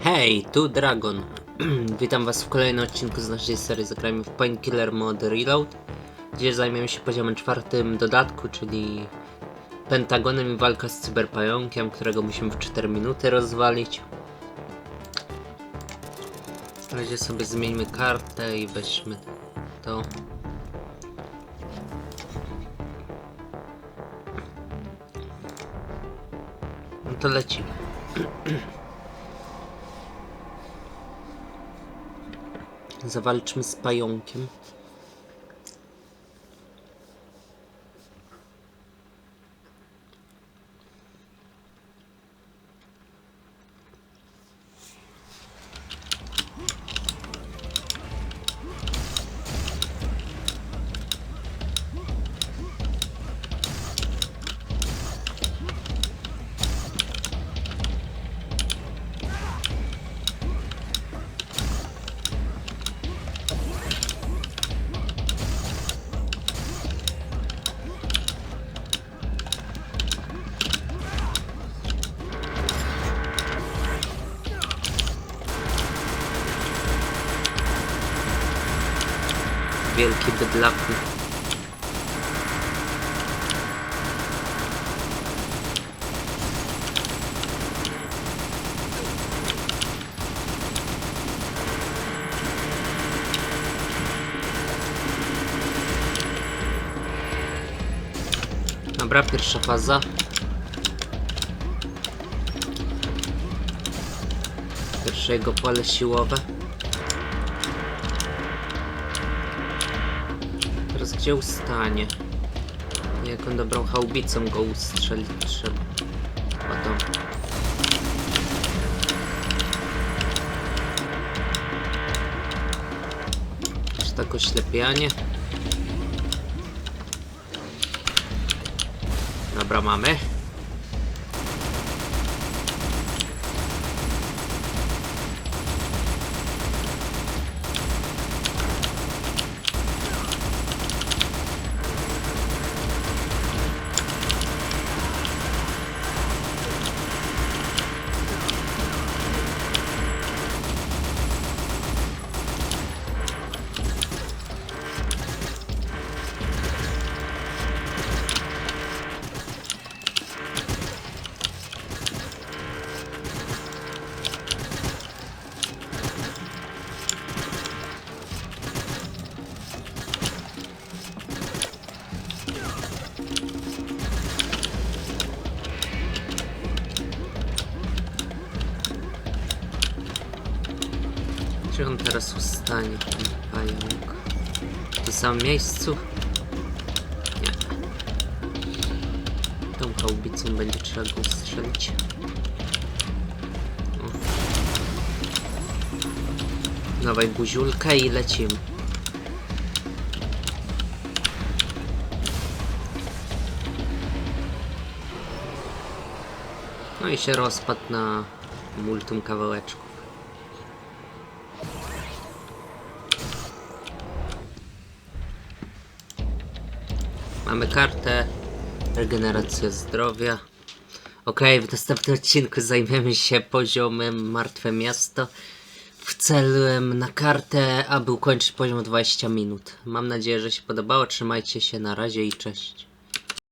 Hej, tu Dragon. Witam was w kolejnym odcinku z naszej serii Zagrajmy w Painkiller Mod Reload, gdzie zajmiemy się poziomem czwartym dodatku, czyli Pentagonem i walka z cyberpająkiem, którego musimy w 4 minuty rozwalić. W razie sobie zmieńmy kartę i weźmy to. No to lecimy. Zawalczmy z pająkiem. Wielki bydlaku. Dobra, pierwsza faza. Pierwsze jego pole siłowe. Teraz gdzie ustanie? Jaką dobrą haubicą go ustrzelić trzeba. O to. Czy tak oślepianie? Dobra, mamy. Czy on teraz ustanie, ten pająk? W tym samym miejscu? Nie. Tą haubicą będzie trzeba go strzelić. Dawaj buziulkę i lecimy. No i się rozpadł na multum kawałeczków. Mamy kartę, regeneracja zdrowia. Ok, w następnym odcinku zajmiemy się poziomem Martwe Miasto. Wcelem na kartę, aby ukończyć poziom 20 minut. Mam nadzieję, że się podobało. Trzymajcie się, na razie i cześć.